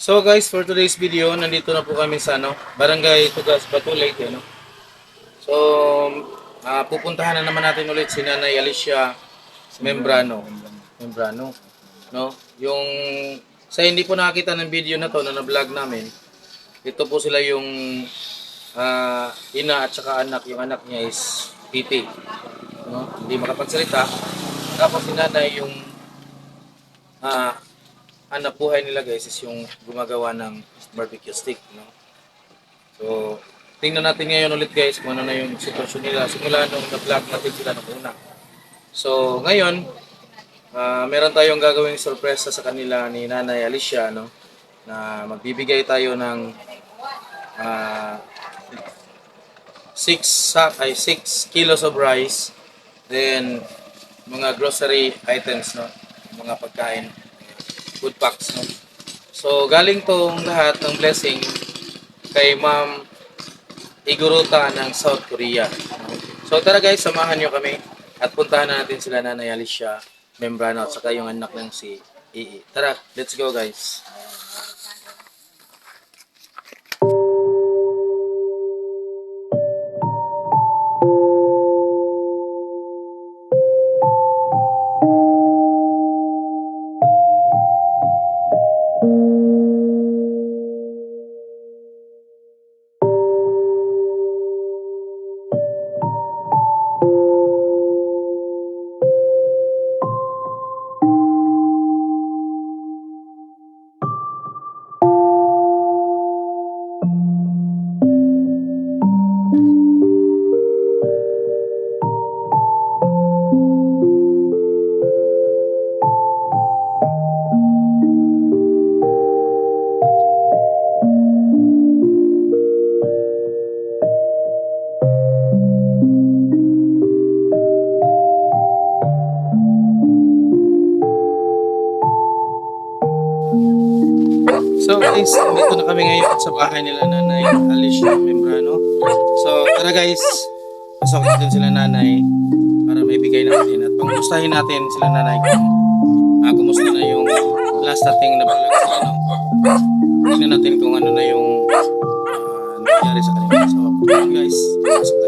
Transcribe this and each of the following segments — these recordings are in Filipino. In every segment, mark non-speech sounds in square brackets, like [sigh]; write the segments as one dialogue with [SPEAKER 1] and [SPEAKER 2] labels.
[SPEAKER 1] So guys, for today's video, nandito na po kami sa ano, Barangay Tugas, Batu Lake, ano. So, ah, pupuntahan na naman natin ulit si Nanay Alicia Membrano. Membrano. No? Yung sa hindi po nakakita ng video na to na na-vlog namin, ito po sila yung ah, ina at saka anak. Yung anak niya is Titi. No? Hindi makapagsalita. Tapos si Nanay yung ah, hanap buhay nila guys is yung gumagawa ng barbecue stick, no? So, tingnan natin ngayon ulit guys kung ano na yung sitwasyon nila simula nung na-vlog natin sila nung una. So, ngayon, ah, meron tayong gagawing sorpresa sa kanila ni Nanay Alicia, no? Na magbibigay tayo ng ah 6 sack ay 6 kilos of rice then mga grocery items no mga pagkain food packs no so galing tong lahat ng blessing kay Ma'am Iguruta ng South Korea. So tara guys samahan nyo kami at puntahan na natin sila Nanay Alicia Membrano at saka yung anak ng si Ii. Tara let's go guys So guys, dito na kami ngayon sa bahay nila Nanay Alicia Membrano. So tara guys, pasok natin sila Nanay para maibigay natin at pangumustahin natin sila Nanay kung ah, kumusta na yung last nating nabalag sa ano. Tingnan natin kung ano na yung ah, nangyari sa kanila. So guys, pasok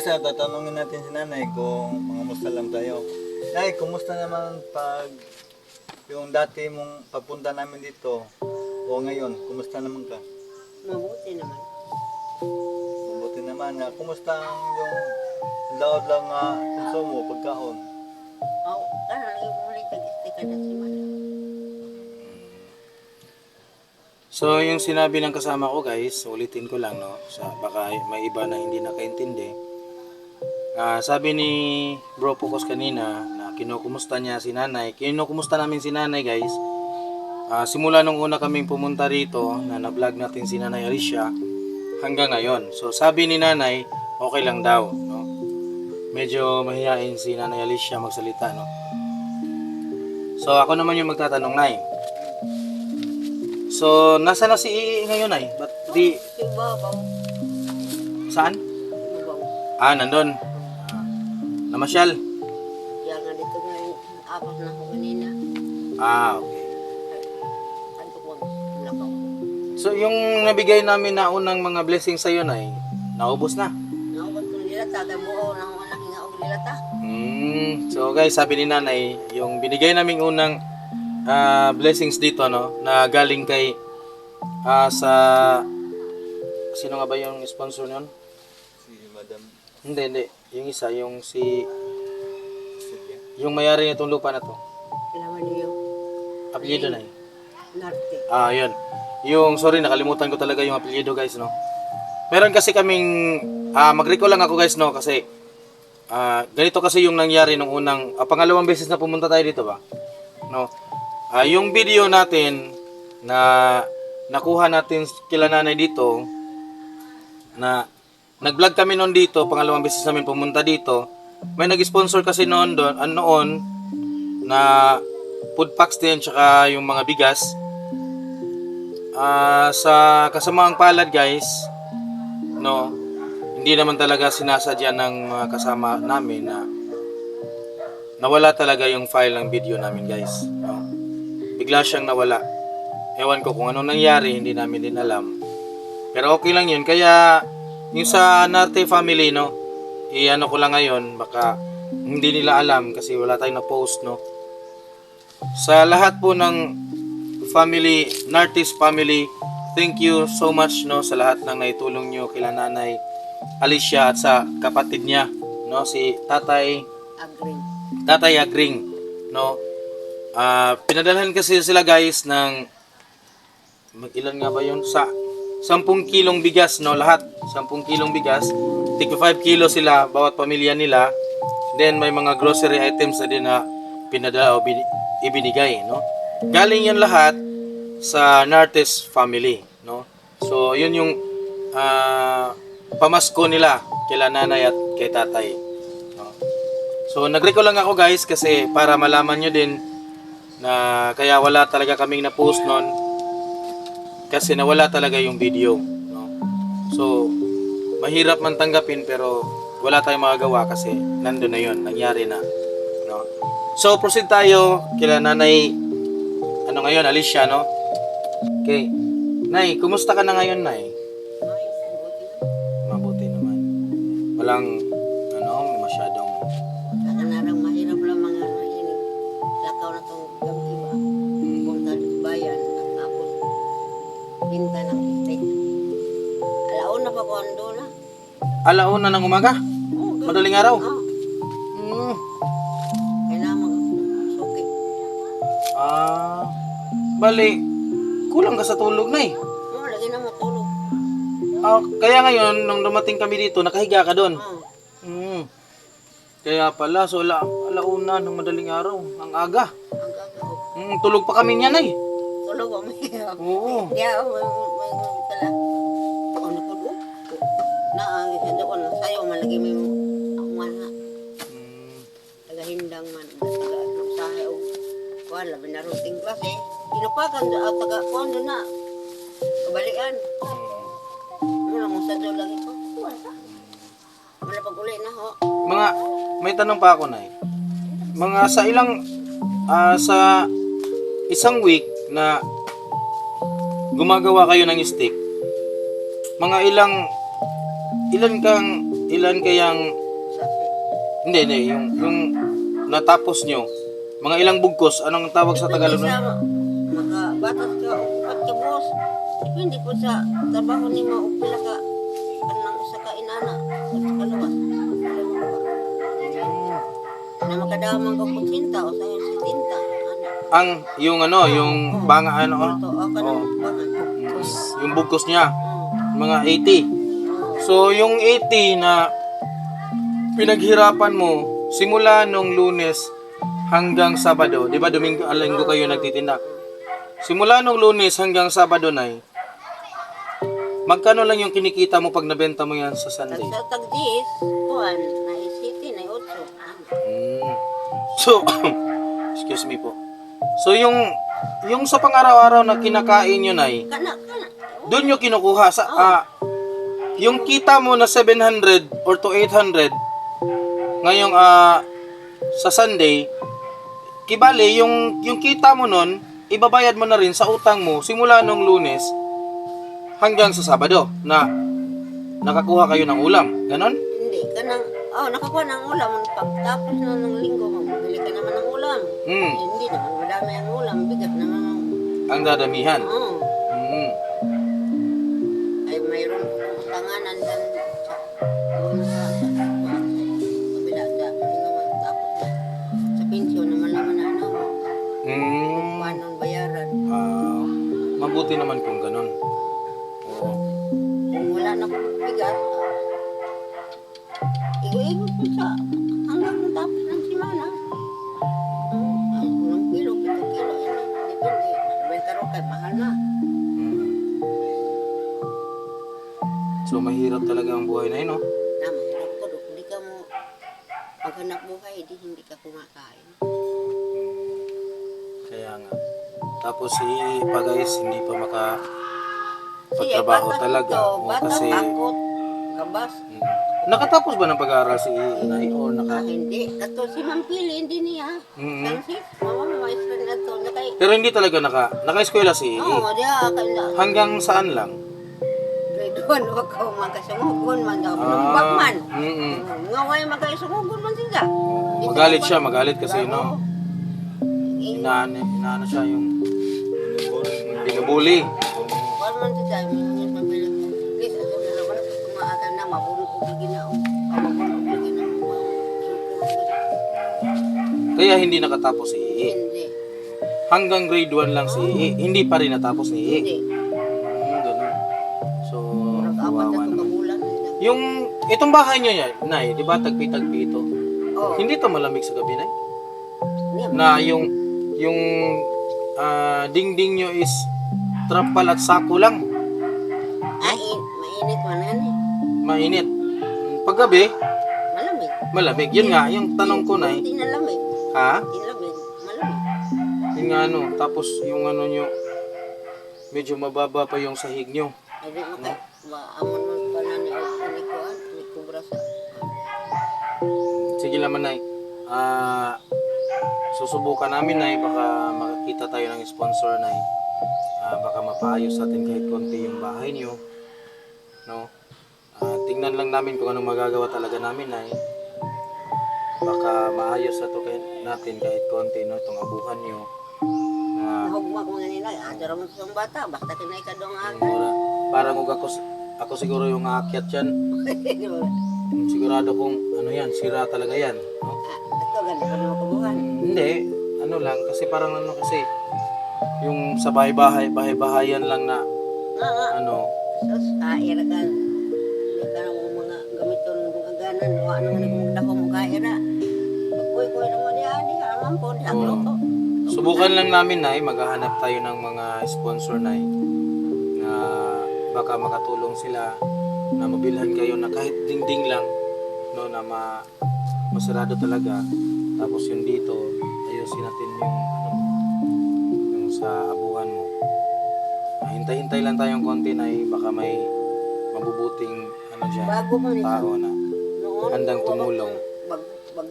[SPEAKER 2] guys, ah, tatanungin natin si nanay kung mga musta lang tayo. Nay, kumusta naman pag yung dati mong pagpunta namin dito o ngayon, kumusta naman ka?
[SPEAKER 3] Mabuti naman.
[SPEAKER 2] Mabuti naman. Ah, kumusta ang yung laod lang uh, konsumo, pagkaon?
[SPEAKER 3] Oh, kana lagi mo ulit tag-stay ka na si man.
[SPEAKER 1] So, yung sinabi ng kasama ko guys, ulitin ko lang, no? Sa, baka may iba na hindi nakaintindi. Ah, sabi ni Bro Pocos kanina na kinukumusta niya si nanay. Kinukumusta namin si nanay guys. Ah, simula nung una kaming pumunta rito na na-vlog natin si nanay Alicia hanggang ngayon. So, sabi ni nanay, okay lang daw, no? Medyo mahihain si nanay Alicia magsalita, no? So, ako naman yung magtatanong, Nay. So, nasa na si Ii ngayon ay? Ba't di... Saan? Ah, nandun. Namasyal.
[SPEAKER 3] Kaya nga dito nga yung apat na ako kanina.
[SPEAKER 1] Ah, okay.
[SPEAKER 3] Kanto ko nakaw.
[SPEAKER 1] So, yung nabigay namin na unang mga blessings sa'yo, Nay, naubos na.
[SPEAKER 3] Naubot ko nila ta. Gabuo na akong anak nga og nila ta.
[SPEAKER 1] Hmm. So, guys, sabi ni Nanay, yung binigay naming unang ah, blessings dito, no, na galing kay ah, sa... Sino nga ba yung sponsor nun?
[SPEAKER 2] Si Madam
[SPEAKER 1] Hindi, hindi. Yung isa, yung si... Yung mayari nitong lupa na to.
[SPEAKER 3] Laman niyo.
[SPEAKER 1] Apelyido na eh.
[SPEAKER 3] Narte.
[SPEAKER 1] Ah, yun. Yung, sorry, nakalimutan ko talaga yung apelyido guys, no? Meron kasi kaming, ah, mag-recall lang ako guys, no? Kasi, ah, ganito kasi yung nangyari nung unang, ah, pangalawang beses na pumunta tayo dito ba? No? Ah, yung video natin na nakuha natin kila nanay dito, na nag-vlog kami noon dito, pangalawang beses namin pumunta dito, may nag-sponsor kasi noon doon, ano noon, na food packs din, tsaka yung mga bigas, Ah, sa kasamaang palad guys, no, hindi naman talaga sinasadya ng mga kasama namin na nawala talaga yung file ng video namin guys. No? Bigla siyang nawala. Ewan ko kung anong nangyari, hindi namin din alam. Pero okay lang yun. Kaya yung sa Narte family, no, i-ano ko lang ngayon, baka hindi nila alam kasi wala tayong na-post, no. Sa lahat po ng family, Nartis family, thank you so much no sa lahat ng naitulong nyo kila nanay Alicia at sa kapatid niya, no si Tatay
[SPEAKER 3] Agring.
[SPEAKER 1] Tatay Agring, no. Ah, pinadalhan kasi sila guys ng mag ilan nga ba 'yon sa 10 kilong bigas no? Lahat 10 kilong bigas. Tig 5 kilo sila bawat pamilya nila. Then may mga grocery items na din na pinadala o bini- ibinigay no? Galing yan lahat sa Nartes family no? So yun yung ah, pamasko nila kila nanay at kay tatay no? So nag-recall lang ako guys kasi para malaman nyo din na kaya wala talaga kaming na-post nun kasi nawala talaga yung video. No? So mahirap man tanggapin pero wala tayong magagawa kasi nandun na yun, nangyari na. No? So proceed tayo kila nanay, ano ngayon, Alicia, no? Okay. Nay, kumusta ka na ngayon, Nay?
[SPEAKER 3] Mabuti
[SPEAKER 1] naman. Walang, alauna ng umaga.
[SPEAKER 3] Oh.
[SPEAKER 1] Madaling araw.
[SPEAKER 3] Oh,
[SPEAKER 1] Mm.
[SPEAKER 3] kailangan suki.
[SPEAKER 1] Ah, bali, kulang ka sa tulog na eh.
[SPEAKER 3] Oh, lagi na matulog.
[SPEAKER 1] Ah, kaya ngayon, nung dumating kami dito, nakahiga ka doon.
[SPEAKER 3] Oh,
[SPEAKER 1] Hmm. Kaya pala, so ala, alauna ng madaling araw, ang aga.
[SPEAKER 3] ang gagaw.
[SPEAKER 1] Hmm, tulog pa kami niyan ay.
[SPEAKER 3] Tulog ang mahirap.
[SPEAKER 1] Oo.
[SPEAKER 3] Di Na, ang isa doon, sayo, malagi may ako man ha.
[SPEAKER 1] Hmm.
[SPEAKER 3] Tagahindang man, taga ano, sahe o wala, binaruting klase. Inupakan doon, at taga, kuhan doon na. Kabalian. Mula mo sa doon lagi ko. Wala. Wala pag uli na ho.
[SPEAKER 1] Mga, may tanong pa ako na Mga sa ilang, ah, sa isang week na gumagawa kayo ng steak, mga ilang, ilan kang ilan kayang hindi hindi yung yung natapos nyo mga ilang bugkos anong tawag sa Tagalog nun?
[SPEAKER 3] makabatas ka o upat ka boss. Depende po sa trabaho ni mo o pila ka kanang usa ka inana sa kalawas. Na makadamang ka po tinta o sa si tinta. Ano?
[SPEAKER 1] ang yung ano yung banga ano Oh. yung bugkos niya
[SPEAKER 3] Mm.
[SPEAKER 1] mga 80 so yung 80 na pinaghirapan mo simula nung lunes hanggang sabado di ba domingo ah, linggo kayo nagtitinda simula nung lunes hanggang sabado na magkano lang yung kinikita mo pag nabenta mo yan sa Sunday
[SPEAKER 3] sa tag 10, kuan na isiti na 8. Ano?
[SPEAKER 1] Mm. So, [coughs] excuse me po. So yung yung sa pang-araw-araw na kinakain nyo nay, doon nyo kinukuha sa ah, yung kita mo na 700 or to 800 ngayong ah, sa Sunday, kibali yung yung kita mo nun, ibabayad mo na rin sa utang mo simula nung Lunes hanggang sa Sabado na nakakuha kayo ng ulam. Ganon?
[SPEAKER 3] Hindi kanang oh nakakuha ng ulam pagtapos na ng linggo mabili ka naman ng ulam.
[SPEAKER 1] Mm,
[SPEAKER 3] Hindi naman madami ang ulam, bigat naman ang
[SPEAKER 1] ang dadamihan.
[SPEAKER 3] Oo.
[SPEAKER 1] Mabuti naman kung ganun. Oo.
[SPEAKER 3] kung wala na kong bigat igo-igo ko sa hanggang tapos ng simana ay unang kilo, pitong kilo yun depende benta ro kay mahal na
[SPEAKER 1] Mm. So mahirap talaga ang buhay na yun, no? Tapos si pa guys, hindi pa maka pagtrabaho talaga. Oo,
[SPEAKER 3] bata,
[SPEAKER 1] kasi
[SPEAKER 3] takot, gabas.
[SPEAKER 1] Mm. nakatapos ba ng pag-aaral si Inay o
[SPEAKER 3] Ah,
[SPEAKER 1] naka
[SPEAKER 3] hindi. Kato si Ma'am Pili, hindi niya.
[SPEAKER 1] Mm.
[SPEAKER 3] Francis, mama, maestro na to. Nakay,
[SPEAKER 1] Pero hindi talaga naka naka-eskwela si
[SPEAKER 3] oo, oh, diya, kaya
[SPEAKER 1] Hanggang saan lang?
[SPEAKER 3] grade 1, wag ka magkasungugon man daw.
[SPEAKER 1] Ah,
[SPEAKER 3] Numbak man.
[SPEAKER 1] mm-mm.
[SPEAKER 3] Nga way magkasungugon man sila.
[SPEAKER 1] Magalit siya, magalit kasi
[SPEAKER 3] Oo.
[SPEAKER 1] no. Inaano, inaano siya yung binubuli.
[SPEAKER 3] Wala man sila, may Ma'am Pili. Please, alam na naman, na. Ko.
[SPEAKER 1] Kaya hindi nakatapos si Ii.
[SPEAKER 3] Hindi,
[SPEAKER 1] Hanggang grade 1 lang si Ii. Hindi pa rin natapos ni Ii.
[SPEAKER 3] hindi.
[SPEAKER 1] Hmm, ganun. So, kawawa naman. Yung, itong bahay nyo yan, Nay, di ba tagpi-tagpi ito?
[SPEAKER 3] Oh,
[SPEAKER 1] Hindi to malamig sa gabi, Nay? Na yung, yung ah, dingding nyo is trapal at sako lang.
[SPEAKER 3] In, mainit man yan eh.
[SPEAKER 1] Mainit. Paggabi,
[SPEAKER 3] Malamig.
[SPEAKER 1] malamig. Yun nga, yung tanong ko, Nay.
[SPEAKER 3] Hindi na lamig.
[SPEAKER 1] Ha?
[SPEAKER 3] Hindi lamig. Malamig.
[SPEAKER 1] Yun nga ano, tapos yung ano nyo, medyo mababa pa yung sahig nyo.
[SPEAKER 3] Ay, di maka, ba, amon mo pa na ni Kuan,
[SPEAKER 1] Sige naman, Nay. Ah, susubukan namin, Nay. Baka makakita tayo ng sponsor, Nay. Ah, baka mapaayos natin kahit konti yung bahay niyo. No? Ah, tingnan lang namin kung anong magagawa talaga namin, Nay. Baka maayos na to kahit natin kahit konti, no? Itong abuhan niyo. Na
[SPEAKER 3] nahugmak mga nila, adara mo sa bata, basta kinay ka doon aga.
[SPEAKER 1] Parang kung ako, ako siguro yung aakyat
[SPEAKER 3] ba? [laughs]
[SPEAKER 1] Sigurado kung ano yan, sira talaga yan. No?
[SPEAKER 3] Ah, Ito, kabuhan.
[SPEAKER 1] Hindi, ano lang, kasi parang ano kasi, yung sa bahay-bahay, bahay-bahayan lang na,
[SPEAKER 3] Nga nga,
[SPEAKER 1] ano,
[SPEAKER 3] sus, kaira ka. Hindi ka na mga gamiton ng aganan, o ano nga nagmugdako mo kaira. Kuy-kuy naman niya, di ka naman po, di ako luto.
[SPEAKER 1] subukan lang namin na maghahanap tayo ng mga sponsor na na baka makatulong sila na mabilhan kayo na kahit dingding lang, no, na ma, masarado talaga. Tapos yung dito, ayusin natin yung, ano, yung sa abuhan mo. Hintay-hintay lang tayong konti na baka may mabubuting ano dyan,
[SPEAKER 3] Bago mo nito.
[SPEAKER 1] tao na
[SPEAKER 3] Noon,
[SPEAKER 1] Handang tumulong.
[SPEAKER 3] Bag, bag,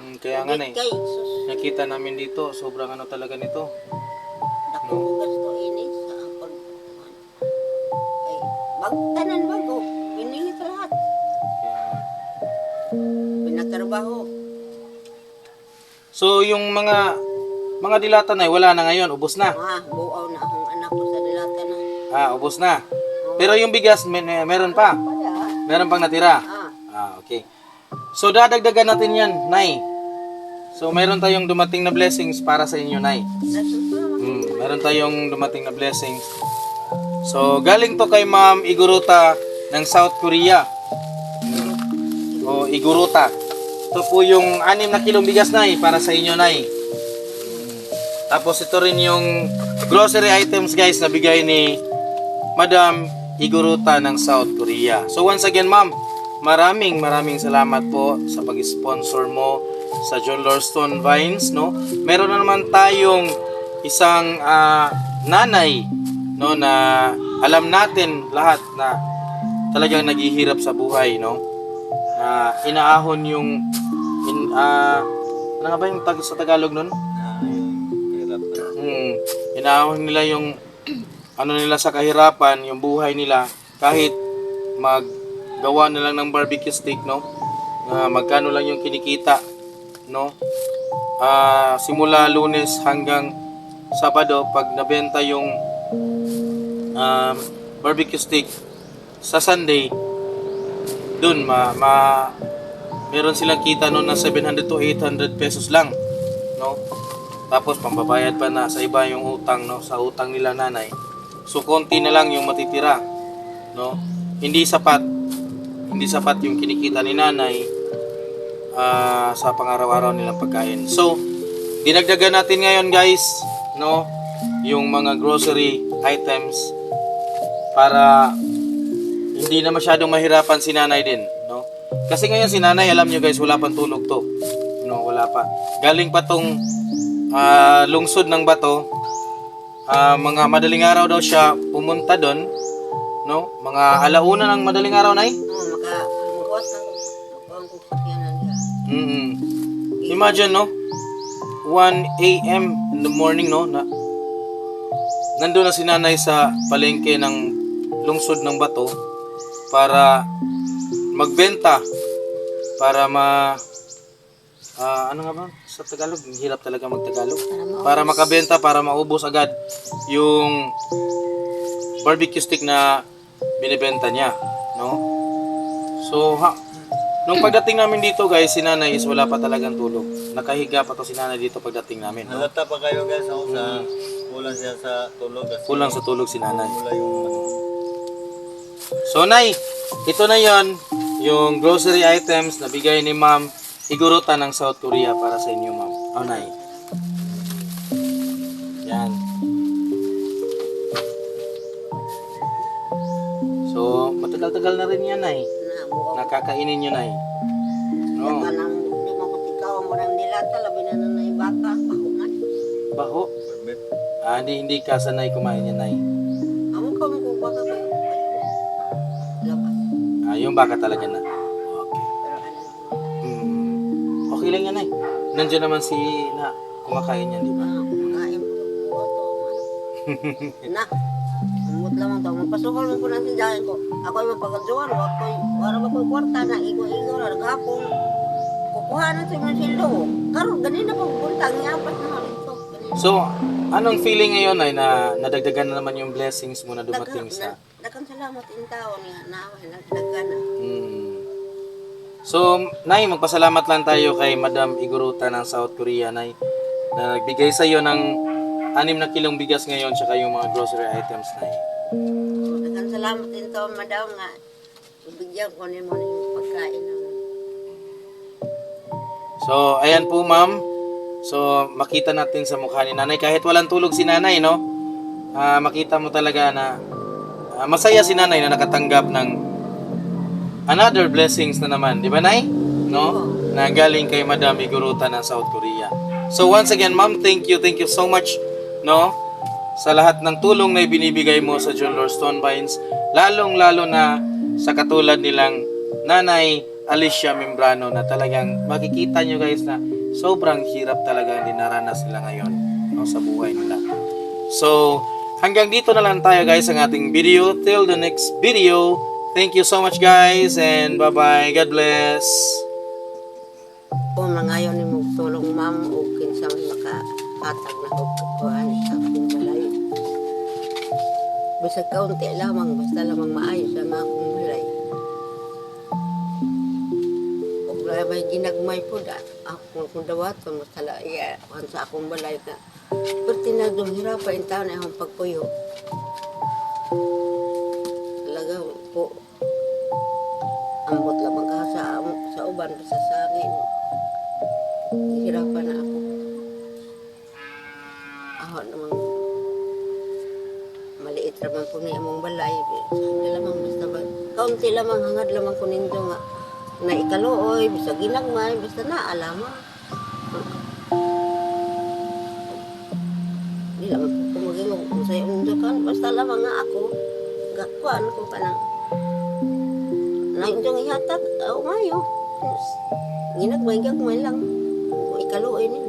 [SPEAKER 1] Mm, kaya nga na eh.
[SPEAKER 3] kay, sus,
[SPEAKER 1] Nakita namin dito, sobrang ano talaga nito.
[SPEAKER 3] dako Pinatrabaho.
[SPEAKER 1] So yung mga mga dilata na wala na ngayon, ubos na.
[SPEAKER 3] Ah, buaw na ang anak ko sa dilata na.
[SPEAKER 1] Ah, ubos na. Pero yung bigas may, may, meron pa. Meron pang natira.
[SPEAKER 3] Ah.
[SPEAKER 1] ah. okay. So dadagdagan natin 'yan, Nay. So meron tayong dumating na blessings para sa inyo, Nay. Mm, meron tayong dumating na blessings. So galing to kay Ma'am Iguruta ng South Korea. O Iguruta. Ito po yung anim na kilong bigas, Nay, para sa inyo, Nay. Tapos ito rin yung grocery items, guys, na bigay ni Madam Iguruta ng South Korea. So once again, Ma'am, maraming maraming salamat po sa pag-sponsor mo sa John Lorston Vines, no? Meron na naman tayong isang ah, nanay, no, na alam natin lahat na talagang naghihirap sa buhay, no? Na inaahon yung in, ah, ano nga ba yung tag sa Tagalog nun? Hmm, inaahon nila yung ano nila sa kahirapan, yung buhay nila kahit maggawa na lang ng barbecue steak, no? Ah, magkano lang yung kinikita, no? Ah, simula Lunes hanggang Sabado pag nabenta yung um, barbecue steak sa Sunday dun ma, ma meron silang kita noon na 700 to 800 pesos lang no tapos pambabayad pa na sa iba yung utang no sa utang nila nanay. So konti na lang yung matitira no. Hindi sapat hindi sapat yung kinikita ni nanay ah, sa pangaraw-araw nilang pagkain. So dinagdagan natin ngayon guys no yung mga grocery items para hindi na masyadong mahirapan si nanay din no. Kasi ngayon si nanay alam nyo guys wala pang tulog to. No, wala pa. Galing pa tong ah, lungsod ng bato. Ah, mga madaling araw daw siya pumunta doon. No? Mga alauna ng madaling araw na
[SPEAKER 3] Oh, maka, ko sakyanan niya.
[SPEAKER 1] mm Imagine, no? 1 a.m. in the morning, no? Na, nandun na si nanay sa palengke ng lungsod ng bato para magbenta para ma ah, ano nga ba? Sa Tagalog hirap talaga magtagalog. Para makabenta para maubos agad yung barbecue stick na binibenta niya no? So ha nung pagdating namin dito guys si nanay is wala pa talagang tulog. Nakahiga pa to si nanay dito pagdating namin no?
[SPEAKER 2] Halata pa kayo guys ako sa kulang siya sa tulog. Kasi
[SPEAKER 1] kulang sa tulog si nanay.
[SPEAKER 2] Wala yung.
[SPEAKER 1] So, Nay, ito na yon yung grocery items na bigay ni Ma'am Iguruta ng South Korea para sa inyo, Ma'am. Oh, Nay. Yan. So, matagal-tagal na rin yan, Nay. Nakakainin nyo, Nay. No, baho. Ah, hindi, hindi ka sanay kumain yan, Nay.
[SPEAKER 3] Amo ka mo kung baka.
[SPEAKER 1] Ah, yung baka talaga na. Okay.
[SPEAKER 3] Pero ano naman.
[SPEAKER 1] Hmm. Okay lang yan, Nay. Nandiyan naman si na kumakain yan, di ba?
[SPEAKER 3] Ah, kumakain mo [laughs] ng buto. Ano? Na. Umut lang to. Magpasukol mo po ng sindahan ko. Ako yung mapagkaduan. Ako yung, wala ba ko kwarta na igo-igo na naghapon. Kukuha na sa mga sildo. Karon ganina pa pupunta. Ang yapas na nga dito. Ganina.
[SPEAKER 1] So, anong feeling ngayon ay na nadagdagan na naman yung blessings mo na dumating sa...
[SPEAKER 3] Dakan salamat in tao niya. Naway, nagdagan na.
[SPEAKER 1] Hmm. So, Nay, magpasalamat lang tayo kay Madam Iguruta ng South Korea, Nay, na nagbigay sa iyo ng anim na kilong bigas ngayon tsaka yung mga grocery items, Nay.
[SPEAKER 3] So, dakan salamat din tao, madam nga. Ibigyan ko ni mo yung pagkain.
[SPEAKER 1] So, ayan po, Ma'am. So, makita natin sa mukha ni Nanay, kahit walang tulog si Nanay, no? Ah, makita mo talaga na ah, masaya si Nanay na nakatanggap ng another blessings na naman, di ba, Nay? No? Na galing kay Madam Iguruta ng South Korea. So, once again, Ma'am, thank you, thank you so much, no? Sa lahat ng tulong na ibinibigay mo sa John Lord Stonebines, lalong-lalo na sa katulad nilang Nanay Alicia Membrano na talagang makikita nyo guys na sobrang hirap talaga ang dinaranas nila ngayon no, sa buhay nila. So, hanggang dito na lang tayo guys ang ating video. Till the next video. Thank you so much guys and bye-bye. God bless.
[SPEAKER 3] Mga mangayon ni mo tulong ma'am o kinsa man makahatag na og kuan sa akong balay. Bisag kaunti lamang, basta lamang maayos ang akong balay. Kung wala may ginagmay po da, ako kung dawaton, basta la iya, sa akong balay na. Perti na doon hirapan yung tao na akong pagpuyo. Talaga po, ambot lamang ka sa, sa uban, basta sa akin. Hirapan na ako. Ako namang maliit naman po ni among balay. Hindi lamang basta ba, kaunti lamang hangad lamang ko nindo nga na ikaluoy, bisa ginagmay, basta na alama. Lamang nga ako, gakuan ko pa nang na indong ihatag, oh mayo. Ginagmay, gagmay lang. Ikaluoy niyo.